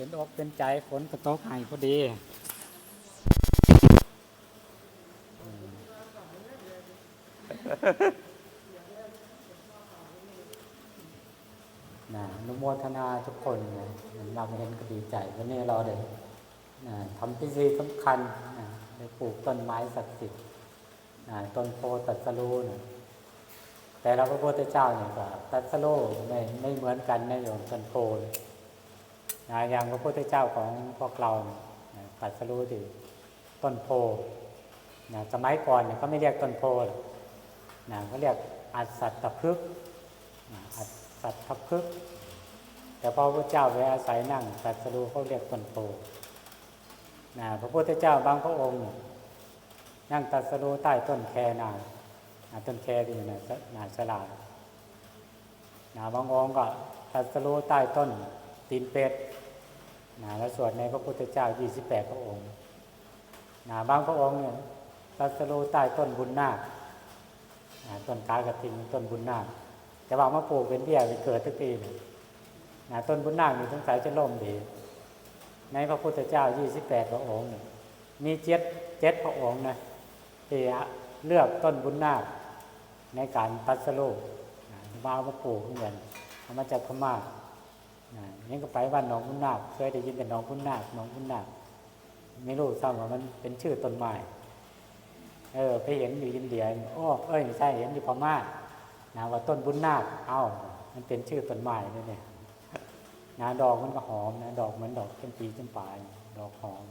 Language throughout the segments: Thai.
เป็นอกเป็นใจฝนกระตกให้พอดีนะนุโมทนาทุกคนนะเราเห็นก็ดีใจ วันนี้เราได้นะทำพิธีสำคัญนะได้ปลูกต้นไม้ศักดิ์สิทธิ์นะต้นโพตัดสรูนะแต่เราพระพุทธเจ้าเนี่ยก็ตัดสรูไม่ไม่เหมือนกันนะโยมต้นโพธิ์ นะอย่างพระพุทธเจ้าของพวกเรานะตัดสรู้ที่ต้นโพนะสมัยก่อนเนี่ยเขาไม่เรียกต้นโพหรอกนะเขาเรียกอัศตพฤกษ์นะอัศตพฤกษ์แต่พอพระพุทธเจ้าไปอาศัยนั่งตัดสรู้เขาเรียกต้นโพนะพระพุทธเจ้าบางพระองค์ นั่งตัดสรู้ใต้ต้นแคนาะต้นแคที่อยู่ในนาสลานะบางองค์ก็ตัดสรู้ใต้ต้นตีนเป็ด นะและส่วนในพระพุทธเจ้า 28 พระองค์นะบางพระองค์เนี่ยรัสรู้ใต้ต้นบุญนาคนะต้นกากระทิงต้นบุญนาคแต่ว่ามาปลูกเป็นเบี้ยเป็นเกิดทุกปีนะต้นบุญนาคนี่สงสัยจะล่มดี ในพระพุทธเจ้า 28 พระองค์เนี่ยมีเจ็ดเจ็ดพระองค์นะที่เลือกต้นบุญนาคในการตรัสรู้นะมาเอามาปลูกเหมือนเอามาจากพม่า นะนี่ก็ไปบ้านหนองพุนนาคเคยได้ยินแต่หนองพุนนาคหนองพุนนาคไม่รู้ซ้ำว่ามันเป็นชื่อต้นไม้เออ ไปเห็นอยู่อินเดียอ้อเอ้ยไม่ใช่เห็นอยู่พม่านะว่าต้นบุญนาคเอ้า มันเป็นชื่อต้นไม้นี่เนี่ยนะดอกมันก็หอมนะดอกเหมือนดอกเข็มปีเข็มปลายดอกหอม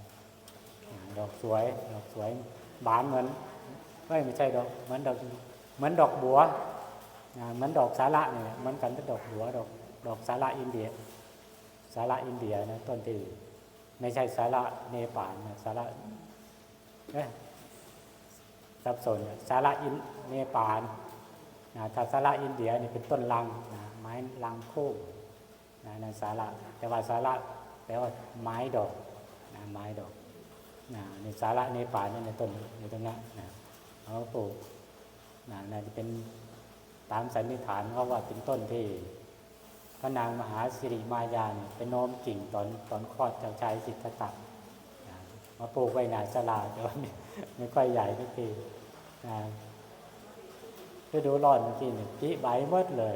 ดอกสวย ดอกสวย บานเหมือนเอ้ยไม่ใช่ดอกเหมือนดอกเหมือนดอกบัวนะเหมือนดอกสาระเนี่ยเหมือนกันกับดอกบัวดอก ดอกสาระอินเดีย สาระอินเดียนะต้นที่ไม่ใช่สาระเนปาลนะสาระเอสับสนสาระอินเนปาลนะถ้าสาระอินเดียนี่เป็นต้นลังนะไม้ลังโค้งนะนั่นสาระแต่ว่าสาระแปลว่าไม้ดอกนะไม้ดอกนะในสาระเนปาลนี่ในต้นในตรงนั้นนะเขาปลูกนะน่าจะเป็นตามสันนิษฐานเขาว่าเป็นต้นที่ พระนางมหาสิริมายานไปโน้มกิ่งตอนตอนคลอดเจ้าชายสิทธัตถะมาปลูกไว้หนาสลาแต่ว่าไม่ไม่ค่อยใหญ่ทุกทีนะฤดูร้อนเมื่อกี้เนี่ยจีใบหมดเลย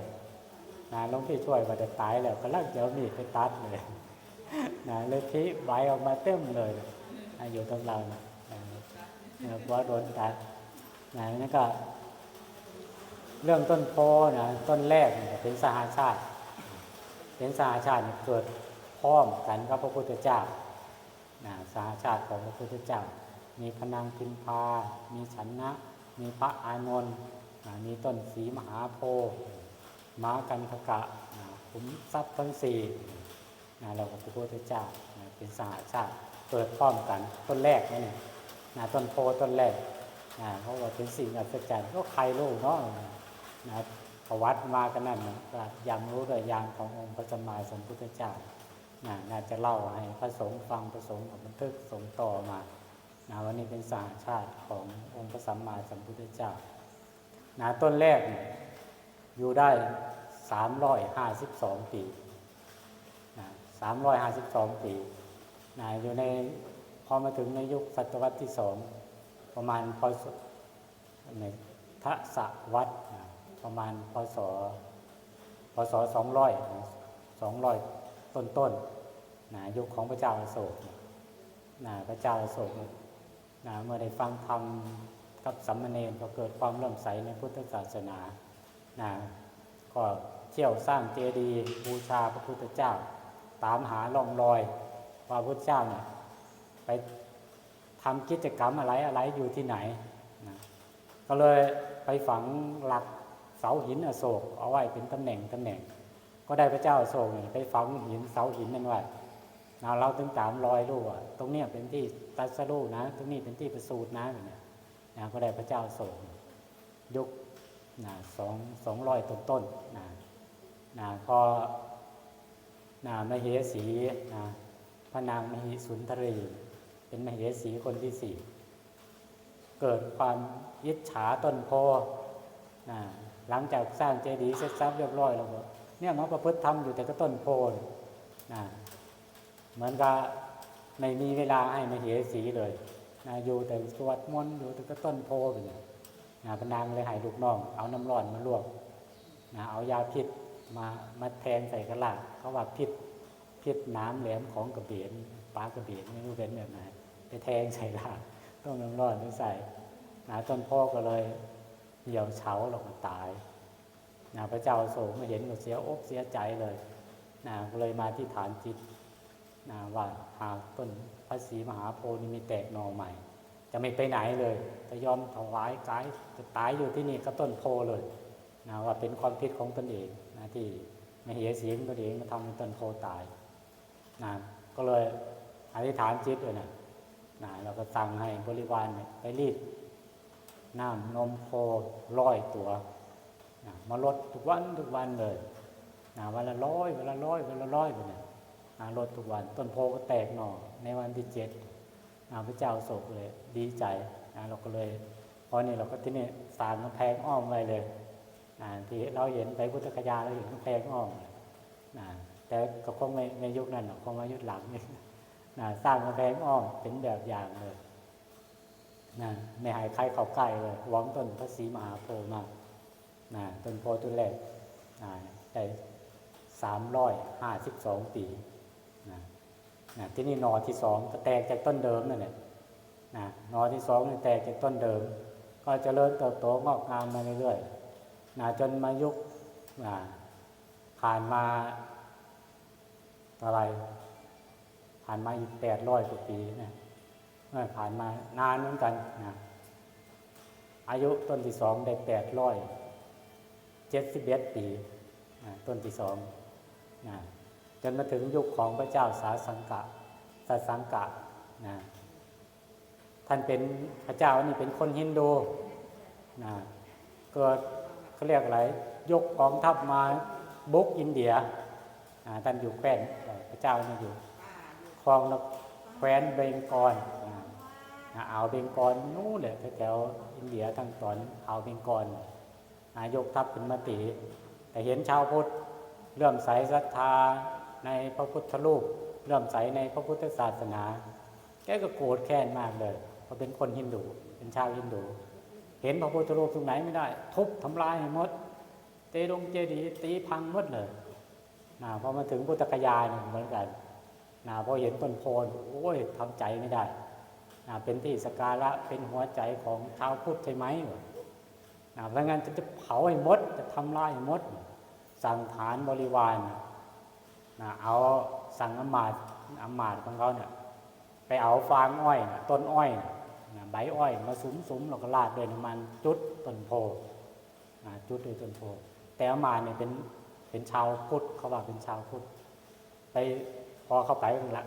นะหลวงพี่ช่วยมาจะตายแล้วก็ลักเดี๋ยวมีไปตัดเลยนะเลยทีใบออกมาเต็มเลยนะอยู่ตรงเรานะนะนะเพราะโดนตัดนะนั่นก็ เรื่องต้นโพนะต้นแรกเป็นสหาชาติ เป็นสาชาติเกิดพร้อมกันกับพระพุทธเจ้านะสาชาติของพระพุทธเจ้า มีพนังพิมพา มีฉันนะ มีพระอานนท์มีต้นสีมหาโพธิ์ม้ากันขกะขุมทรัพย์ทั้งสี่นะเรากับพระพุทธเจ้านะเป็นสหาชาติเกิดพร้อมกันต้นแรกนี่เนี่ยนะต้นโพต้นแรกนะเขาบอกเป็นสิ่งอัศจรรย์ก็ใครรู้เนาะนะประ วัติมากันนั่นนะยังรู้โดยยานขององค์พระสัมมาสัมพุทธเจ้านะน่าจะเล่าให้พระสงฆ์ฟังพระสงฆ์บบันทึกสงต่อมานะวันนี้เป็นสาชาติขององค์พระสัมมาสัมพุทธเจ้านะต้นแรกอยู่ได้สามร้อยห้าสิบสองปีนะสามร้อยห้าสิบสองปีนะอยู่ในพอมาถึงในยุคศตวรรษที่สองประมาณพศในทศวรรษนะ ประมาณพศพศสองร้อยสองร้อยต้นต้นนะยุคของพระเจ้าอโศกนะพระเจ้าอโศกนะเมื่อได้ฟังธรรมกับสัมมเนรก็เกิดความเริ่อมใสในพุทธศาสนานะก็เที่ยวสร้างเจดีย์บูชาพระพุทธเจ้า ตามหาล่องรอยว่ามพุทธเจ้าเนี่ยไปทำกิจกรรมอะไรอะไรอยู่ที่ไหนนะก็เลยไปฝังหลัก เสาหินอโศกเอาไว้เป็นตำแหน่งตำแหน่ง ก็ได้พระเจ้าอโศกนี่ไปฝังหินเสาหินนั่นไว้นะเราถึงตามรอยรู้ว่าตรงเนี้ยเป็นที่ตัสรู้นะ ตรงนี้เป็นที่ประสูตินะเนี้ยนะก็ได้พระเจ้าอโศกยุคนะสองสองร้อยต้นต้นนะนะพอนะมเหสีนะพระนางมหิสุนทรี เป็นมเหสีคนที่สี่เกิดความยิจฉาต้นโพนะ หลังจากสร้างเจดีย์เสร็จสับเรียบร้อยแล้วเนี่ยมาประพฤติธรรมอยู่แต่ก็ต้นโพนนะเหมือนกับไม่มีเวลาให้มาเหสีเลยนะอยู่แต่สวดมนต์อยู่แต่ก็ต้นโพไปเนี่ยนะพนางเลยให้ลูกน้อง เอาน้ำร้อนมาลวกนะเอายาพิษมามาแทงใส่กระลาเขาว่าพิษพิษน้ำแหลมของกระเบียนปลากระเบียนไม่รู้เป็นแบบไหนไปแทงใส่ลาต้องน้ำร้อนไปใส่นะต้นโพก็เลย เหี่ยวเฉาลงมาตายนะพระเจ้าโศกมาเห็นก็เสียอกเสียใจเลยนะเลยมาที่ฐานจิตนะว่าหากต้นพระศรีมหาโพธิ์นี่มีแตกหนอใหม่ จะไม่ไปไหนเลยจะยอมถวายกายจะตายอยู่ที่นี่ก็ต้นโพเลยนะว่าเป็นความผิดของตนเองนะที่ไม่เหียเสียงตนเองมาทำให้ต้นโพตายนะก็เลยอธิษฐานจิตเลยนะนะเราก็สั่งให้บริวารไปรีด น้ำนมโคร้อยตัวนะมาลดทุกวันทุกวันเลยนะวันละร้อยวันละร้อยวันละร้อยไปเนี่ยนะลดทุกวันต้นโพก็แตกหน่อในวันที่เจ็ดนะพระเจ้าโศกเลยดีใจนะเราก็เลยเพราะนี่เราก็ที่นี่สร้ารกำแพงอ้อมไว้เลยนะที่เราเห็นไปพุทธคยาเราเห็นกำแพงอ้อมนะแต่ก็คงไม่ในยุคนั้นหรอกคงมายุคหลังนี่นะสร้างกำแพงอ้อมเป็นแบบอย่างเลย นะไม่ให้ใครเข้าใกล้เลยหวังต้นพระศรีมหาโพธิ์มากนะต้นโพต้นแรกนะได้สามร้อยห้าสิบสองปีนะนะที่นี่นอที่สองก็แตกจากต้นเดิมนั่นแหละนะนอที่สองนี่แตกจากต้นเดิม ก็เจริญเติบโตงอกงามมาเรื่อยๆนะจนมายุคนะผ่านมาอะไร ผ่านมาอีกแปดร้อยกว่าปีนะ ผ่านมานานเหมือนกันนะอายุต้นที่สองได้แปดร้อยเจ็ดสิบเอ็ดปีต้นที่สองนะจนมาถึงยุคของพระเจ้าสาสังกะสาสังกะนะท่านเป็นพระเจ้านี่เป็นคนฮินดูนะเกิดเขาเรียกอะไรยกกองทัพมาบุกอินเดียนะท่านอยู่แคว้นพระเจ้านี่อยู่ครองแคว้นเบงกอล นะอ่าวเบงกอลนู่นเลยแถวอินเดียทางตอนอ่าวเบงกอลนะยกทัพเป็นมาตีแต่เห็นชาวพุทธเลื่มใสศรัทธาในพระพุทธรูปเลื่มใสในพระพุทธศาสนา แกก็โกรธแค้นมากเลยเพราะเป็นคนฮินดูเป็นชาวฮินดู เห็นพระพุทธรูปตรงไหนไม่ได้ ทุบทำลายให้หมดเจดงเจดีตีพังหมดเลยนะพอมาถึงพุทธคยาเนี่ยเหมือนกันนะพอเห็นต้นโพนโอ้ยทำใจไม่ได้ เป็นที่สกการะเป็นหัวใจของชาวพุทธใช่ไหมเพราะงั้นจะเผาให้มดจะทำลายให้มด สั่งฐานบริวารนะเอาสั่งอมาตอำมาตของเขาเนี่ยไปเอาฟางอ้อยนะต้นอ้อยนะใบอ้อยมาสุมสุมๆแล้วก็ราดด้วยน้ำมันจุดต้นโพนะจุดด้วยต้นโพแต่อำมาเนี่ยเป็นเป็นชาวพุทธเขาว่าเป็นชาวพุทธไปพอเข้าไปละ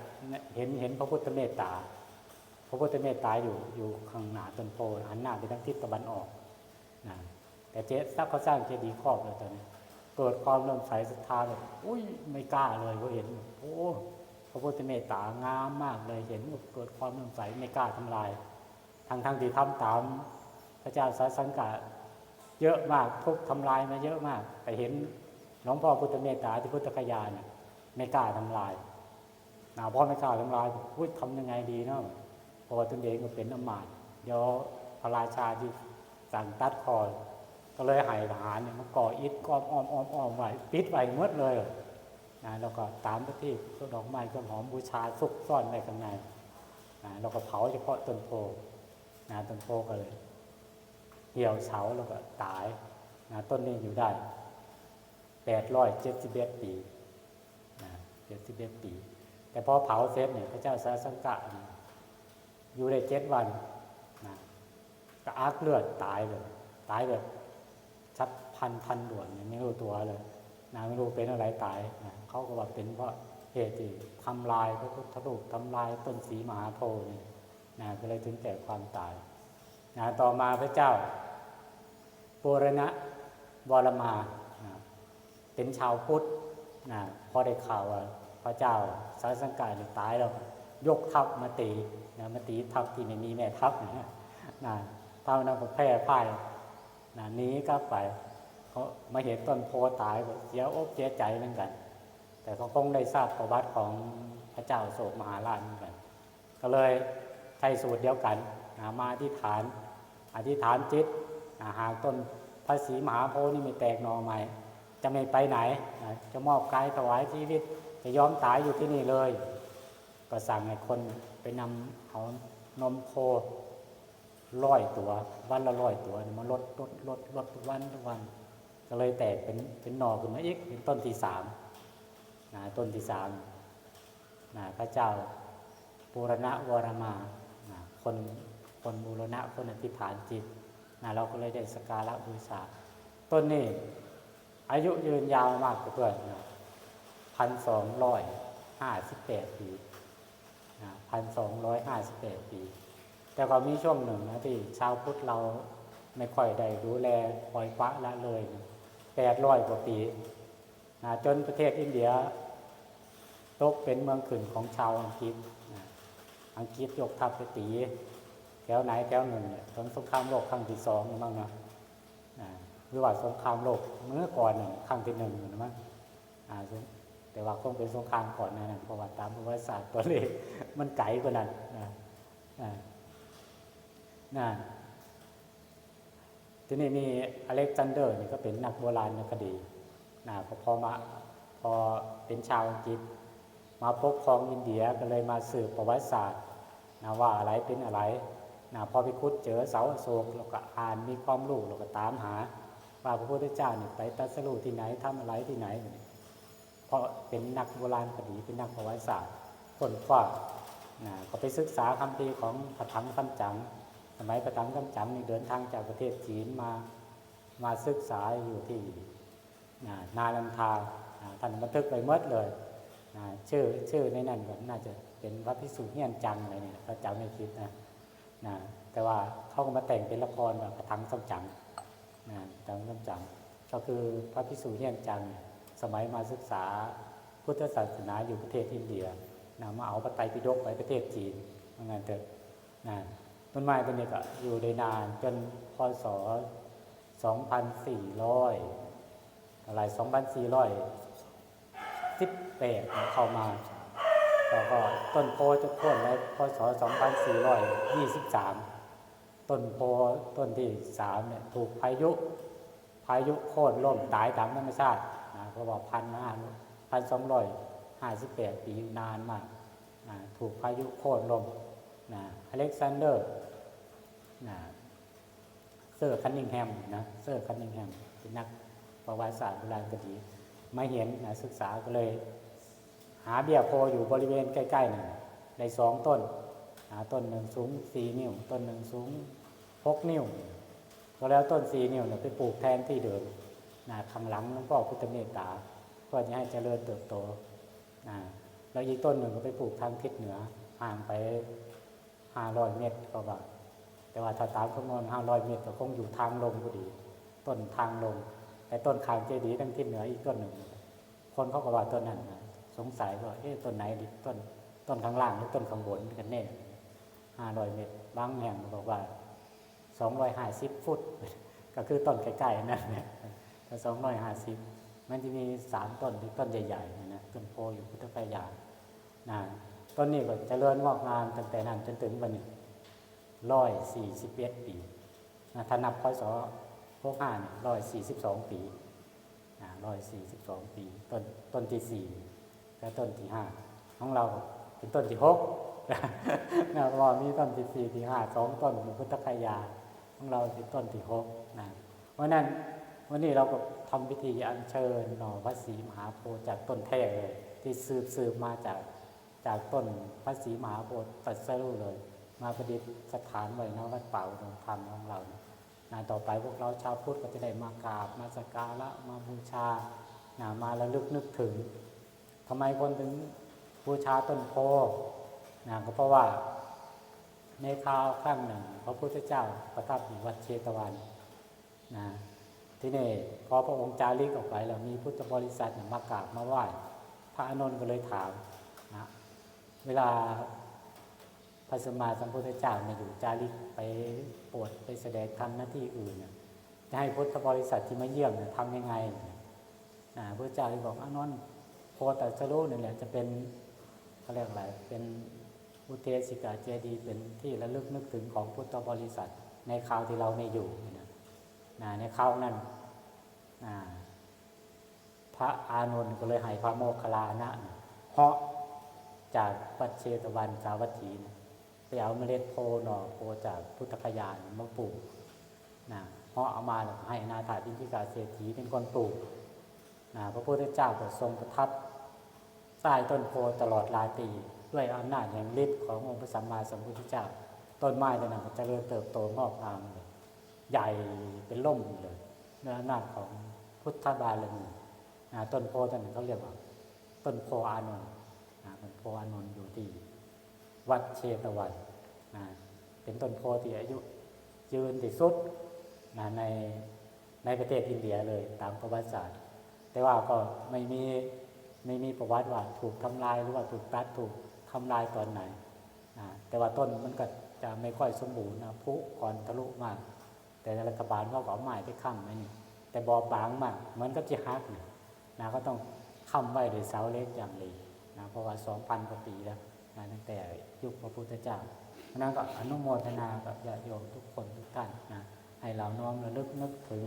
เห็นเห็นพระพุทธเมตตา พระพุทธเมตตาอยู่อยู่ข้างหน้าต้นโพหันหน้าไปทางทิศตะวันออกนะแต่เจ๊ทรัพย์เขาสร้างเจดีย์ครอบเลยตอนนี้เกิดความเริ่มใสศรัทธาแบบอุ้ยไม่กล้าเลยเขาเห็นโอ้พระพุทธเมตตางามมากเลยเห็นเกิดความเริ่มใสไม่กล้าทำลายทั้งทั้งที่ทำตามพระเจ้าสาสังกะเยอะมากทุกทำลายมาเยอะมาก แต่เห็นหลวงพ่อพุทธเมตตาที่พุทธคยาเนี่ยไม่กล้าทำลายนะพ่อไม่กล้าทำลายพูดทำยังไงดีเนาะ พราะว่าตนเองก็เป็นอมาตย์เดี๋ยวพระราชาที่สั่งตัดคอก็เลยให้ทหารเนี่ยมาก่ออิฐก้อมอ้อมอ้อมอ้อมไว้ปิดไว้หมดเลยนะแล้วก็ตามที่ดอกไม้ต้นหอมบูชาซุกซ่อนไว้ข้างในนะแล้วก็เผาเฉพาะต้นโพนะต้นโพก็เลยเหี่ยวเฉาแล้วก็ตายนะต้นนี้อยู่ได้แปดร้อยเจ็ดสิบเอ็ดปีนะเจ็ดสิบเอ็ดปี แต่พอเผาเสร็จเนี่ยพระเจ้าสาสังกะเนี่ย อยู่ได้เจ็ดวันนะก็อาร์กเลือดตายเลยตายแบบชัดพันพันด่วนไม่รู้ตัวเลยนะไม่รู้เป็นอะไรตายนะเขาก็ว่าเป็นเพราะเหตุที่ทำลายพระพุทธรูปทำลายต้นสีมหาโพนี่นะก็เลยถึงแก่ความตายนะต่อมาพระเจ้าปุรณะวรมานะเป็นชาวพุทธนะพอได้ข่าวว่าพระเจ้าสายสังกายตายแล้ว ยกทัพมาตีนะมาตีทัพที่ไม่มีแม่ทัพนะนะเท่านั้นก็แพร่พ่ายนะหนี้ก็ไปเขามาเห็นต้นโพตายก็เสียอกเสียใจเหมือนกัน แต่เขาคงได้ทราบประวัติของพพระเจ้าโศกมหาราชเหมือนกัน ก็เลยใช้สูตรเดียวกันนะมาอธิษฐาน อธิษฐานจิตนะหากต้นพระศรีมหาโพธิ์นี่ไม่แตกหนอใหม่จะไม่ไปไหนนะจะมอบกายถวายชีวิตจะยอมตายอยู่ที่นี่เลย ก็สั่งให้คนไปนำเอานมโคร้อยตัว วันละร้อยตัวมาลดลดลดลดทุกวันทุกวัน ก็เลยแตกเป็นเป็นหน่อขึ้นมาอีกเป็นต้นที่สามนะต้นที่สามนะพระเจ้าบูรณะวรมานะคนคนบูรณะคนอธิษฐานจิตนะเราก็เลยได้สการะบูชาต้นนี้อายุยืนยาวมากกว่าเพื่อนพันสองร้อยห้าสิบแปดปี พันสองร้อยห้าสิบแปดปี แต่ก็มีช่วงหนึ่งนะที่ชาวพุทธเราไม่ค่อยได้ดูแลปล่อยปะละเลยแปดร้อยกว่าปีนะจนประเทศอินเดีย ตกเป็นเมืองขึ้นของชาวอังกฤษนะอังกฤษยกทัพไปตีแถวไหนแถวหนึ่งเนี่ยตอนสงครามโลกครั้งที่สองมั้งนะหรือว่าสงครามโลกเมื่อก่อนหนึ่งครั้งที่หนึ่งนะมั้งอ่าซึ่ง แต่ว่าคงเป็นสงครามก่อนนะนะเพราะว่าตามประวัติศาสตร์ตัวเลขมันไกลกว่านั้นนะนะนะทีนี้มีอเล็กซานเดอร์นี่ก็เป็นนักโบราณคดีนะพอพอมาพอเป็นชาวอังกฤษมาปกครองอินเดียก็เลยมาสืบประวัติศาสตร์นะว่าอะไรเป็นอะไรนะพอไปคุดเจอเสาโศกเราก็อ่านมีความรู้เราก็ตามหา ว่าพระพุทธเจ้าเนี่ยไปตัสรู้ที่ไหนทำอะไรที่ไหน เพราะเป็นนักโบราณคดีเป็นนักประวัติศาสตร์คนกว่าก็ไปศึกษาคำพีของพระถังคำจังสมัยพระถังคำจังนี่เดินทางจากประเทศจีนมามาศึกษาอยู่ที่นะนาลันทาท่านบันทึกไปเมื่อเลยชื่อชื่อในนั้นก็น่าจะเป็นวัดพิสุทธิ์เนียนจังอะไรเนี่ยพระเจ้าไม่คิดนะนะแต่ว่าเขาก็มาแต่งเป็นละครแบบประทังส้มจังนะประทังส้มจังก็คือพระพิสุทธิ์เนียนจัง สมัยมาศึกษาพุทธศาสนาอยู่ประเทศอินเดียนะมาเอาพระไตรปิฎกไปประเทศจีนว่างั้นเถอะนะต้นไม้ต้นนี้ก็อยู่ได้นานจนพศ 2400 อะไร 2400สิบแปดเข้ามาแล้วก็ต้นโพจะโค่นในพศ 2423 ต้นโพต้นที่สามเนี่ย ถูกพายุ พายุโค่นล่มตายตามธรรมชาติ เพราะว่าพันห้าพันสองร้อยห้าสิบแปดปีนานมากนะถูกพายุโค่นลมนะอเล็กซานเดอร์นะเซอร์คันนิงแฮมนะเซอร์คันนิงแฮมเป็นนักประวัติศาสตร์โบราณคดีมาเห็นนะศึกษาก็เลย หาเบี้ยโพอยู่บริเวณใกล้ๆนี่ในสองต้นหาต้นหนึ่งสูงสี่นิ้ว ต้นหนึ่งสูงหกนิ้ว ก็แล้วต้นสี่นิ้วเนี่ยไปปลูกแทนที่เดิม นะข้างหลังหลวงพ่อพุทธเมตตาเพื่อจะให้เจริญเติบโตนะแล้วอีกต้นหนึ่งก็ไปปลูกทางทิศเหนือห่างไปห้าร้อยเมตรก็ว่า แต่ว่าถ้าตามคำนวณห้าร้อยเมตรก็คงอยู่ทางลงพอดี ต้นทางลง แต่ต้นขางเจดีย์ทั้งทิศเหนืออีกต้นหนึ่ง คนเขาก็ว่าต้นนั้นนะสงสัยว่าเอ๊ะต้นไหนดิต้นต้นข้างล่างหรือต้นข้างบนกันแน่ห้าร้อยเมตร บางแห่งบอกว่าสองร้อยห้าสิบฟุต ก็คือต้นใกล้ๆนั่นเนี่ย ถ้าสองร้อยห้าสิบมันจะมีสามต้นที่ต้นใหญ่ๆนะต้นโพอยู่พุทธคยานะต้นนี้ก็เจริญงอกงามตั้งแต่นั้นจนถึงวันนี้ร้อยสี่สิบเอ็ดปีนะถ้านับพศพวกห้าเนี่ยร้อยสี่สิบสองปีร้อยสี่สิบสองปี ต้นต้นที่สี่และต้นที่ห้าของเราเป็นต้นที่หกนะว่ามีต้นที่สี่ที่ห้าสองต้นในพุทธคยาของเราเป็นต้นที่หกนะเพราะนั้น วันนี้เราก็ทำพิธีอัญเชิญหน่อพระศรีมหาโพธิ์จากต้นแท้เลยที่สืบสืบมาจากจากต้นพระศรีมหาโพธิ์ตัดสรู้เลย มาประดิษฐานไว้ณวัดป่าอุดมธรรมของเรานะนต่อไปพวกเราชาวพุทธก็จะได้มากราบมาสักการะมาบูชานะมาระลึกนึกถึงทำไมคนถึงบูชาต้นโพนะก็เพราะว่าในคราวข้างหนึ่ง พระพุทธเจ้าประทับอยู่วัดเชตวันนะ ที่นี่พอพระองค์จาริกออกไปแล้วมีพุทธบริษัทมากราบมาไหว้พระอานนท์ก็เลยถามนะเวลาพระสมมาสัมพุทธเจ้ามาอยู่จาริกไปโปรดไปแสดงทำหน้าที่อื่นนะจะให้พุทธบริษัทที่มาเยี่ยมเนี่ยทำยังไงนะพระเจ้าเลยบอกอานนท์โพตัสรู้นี่แหละจะเป็นเขาเรียกอะไรเป็นอุเทสิกาเจดี เป็นที่ระลึกนึกถึงของพุทธบริษัทในคราวที่เราไม่อยู่ นี่นะในครานั้นนะพระอานนท์ก็เลยให้พระโมคคัลลานะเหาะจากปัจเชตวันสาวัตถีนะไปเอาเมล็ดโพหน่อโพจากพุทธคยานมาปลูกนะเหาะเอามาให้อนาถาบิณฑิกาเศรษฐีเป็นคนปลูกนะพระพุทธเจ้าก็ทรงประทับใต้ต้นโพตลอดลายปีด้วยอำนาจแห่งฤทธิ์ขององค์พระสัมมาสัมพุทธเจ้า ต้นไม้ตัวนั้นก็เจริญเติบโตงอกงามเลย ใหญ่เป็นล่มเลยด้วยอำนาจของพุทธบารมีต้นโพต้นนั้นเขาเรียกว่า ต้นโพอานนท์ต้นโพอานนท์อยู่ที่วัดเชตวันเป็นต้นโพที่อายุยืนที่สุดในในประเทศอินเดียเลยตามประวัติศาสตร์ แต่ว่าก็ไม่มีไม่มีประวัติว่าถูกทำลายหรือว่าถูกตัดถูกทำลายตอนไหน แต่ว่าต้นมันก็จะไม่ค่อยสมบูรณ์นะพุก่อนทะลุมาก แต่รัฐบาลเขาก็เอาไม้ไปค้ำไว้นี่แต่บอบบางมากเหมือนกับจะฮักนี่นะก็ต้องค้ำไว้ด้วยเสาเล็กอย่างดีนะเพราะว่าสองพันกว่าปีแล้วนะตั้งแต่ยุคพระพุทธเจ้านั้นก็อนุโมทนากับญาติโยมทุกคนทุกท่านนะให้เราน้อมระลึกนึกถึง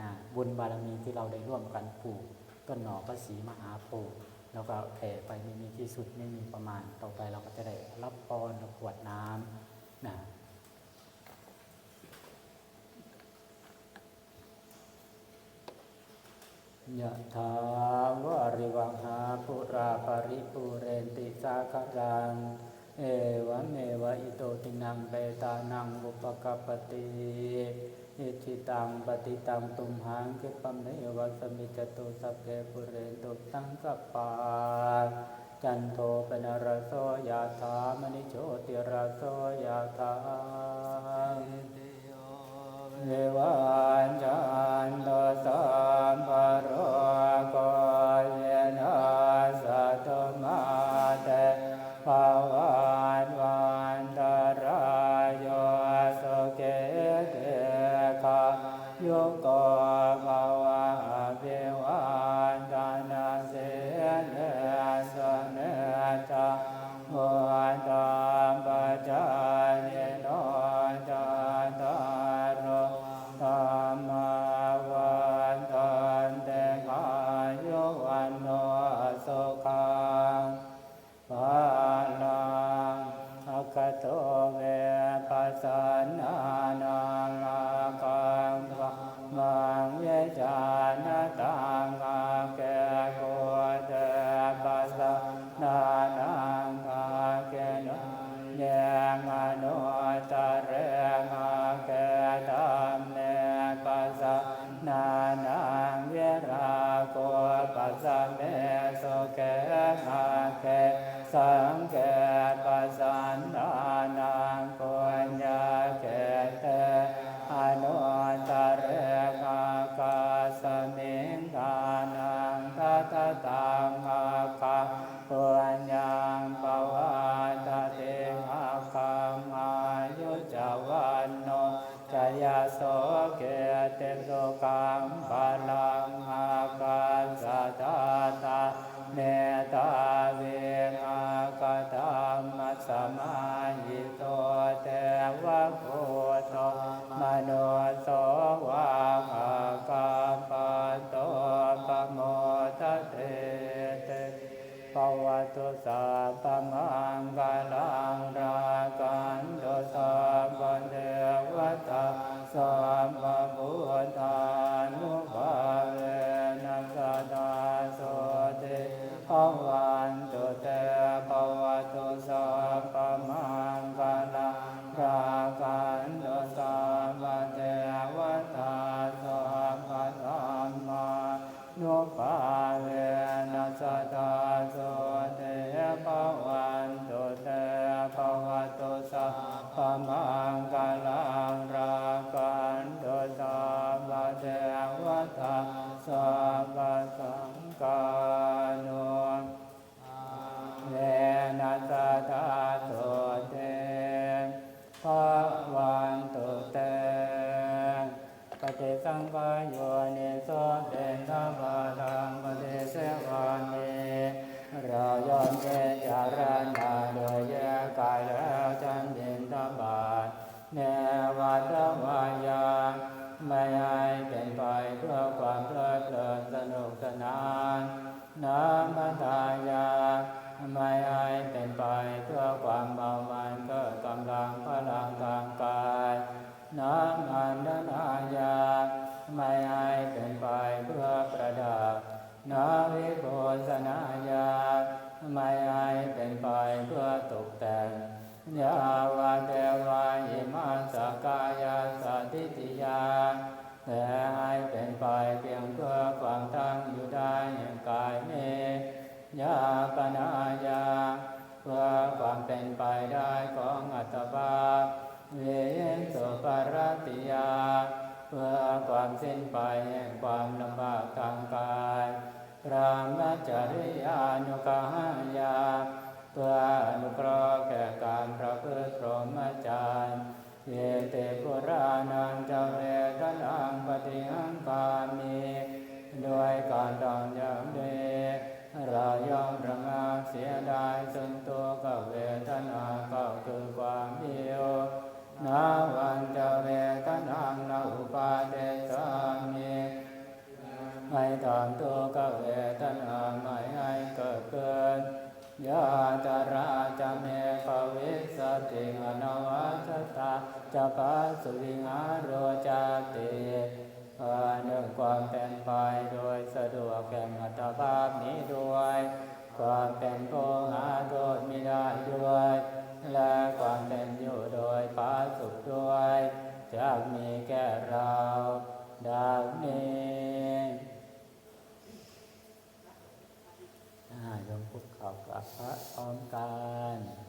นะบุญบารมีที่เราได้ร่วมกันปลูกต้นหนอพระศรีมหาโพธิ์แล้วก็แผ่ไปไม่มีที่สุดไม่มีประมาณต่อไปเราก็จะได้รับพรรับขวดน้ำนะ ยะถาวาริวังหาปุราปริปุเรนติสาคารัง เอวเมวะอิโตตินังเปตานังอุปกปปติอิจิตังปฏิตังตุมหังคิปะเมวะสมิจตุสัพเพปุเรนตุสังกปปาจันโทปนรโสยะถามณิโชติรโสยะถา เอวันจันโตสัมปโรโกยนาสัตมาเตภาวัน แก่กสันนา สัพพมังกาลังรากันตุสัพพเทวตาสัมปพุทธานุภาเวนัสตาโสติภวัน โภชนายาไม่ให้เป็นไปเพื่อตกแต่งยาวาเทวาหิมาสกายาสติติยาแต่ให้เป็นไปเพียงเพื่อความตั้งอยู่ได้แห่งกายนี้ยาปนายาเพื่อความเป็นไปได้ของอัตภาเวนสุปรติยา เพื่อความสิ้นไปแห่งความลำบากทางกาย พระมจริยานุกหายาเพื่ออนุเคราะห์แก่การประพฤติพรหมจรรย์เยเตปุรานันจะเวทนังปฏิหังกามีด้วยการดองยามเดเรายอมระงับเสียดายซึ่งตัวกับเวทนาก็คือความหิวนาวัน ไม่ตามตัวก็เวทนาไม่ให้เกิดเกินยาตาราจะเมภวิสติอนวัชตาจะปัสสุวิหารโรจติเพื่อนึงความเป็นไปโดยสะดวกแก่อัตภาพนี้ด้วย ความเป็นโพหาโทษไม่ได้ด้วย และความเป็นอยู่โดยพาสุขด้วยจะมีแก่เราดังนี้ อ่ายมพุทธขอบกับ พระพร้อมกัน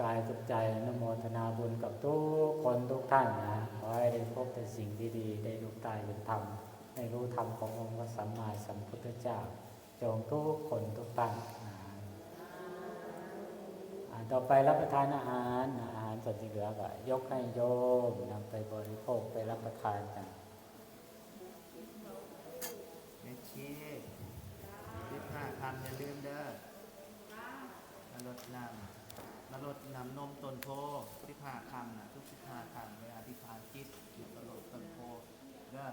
กายสุขใจนโมทนาบุญกับทุกคนทุกท่านนะขอให้ได้พบแต่สิ่งดีๆ ได้ดูตายเห็นธรรมได้รู้ธรรมขององค์พระสัมมาสัมพุทธเจ้า จงทุกคนทุกท่านอ่าอ่าต่อไปรับประทานอาหารอาหารส่วนที่เหลือก็ยกให้โยมนำไปบริโภคไปรับประทานกันเมชีสิบห้าคำอย่าลืมเด้อมา รดนำนมตนโพสิบห้าคำนะทุกสิบห้าคำเวลาที่ทานจิตเกี่ยวกับโลดตนโพก็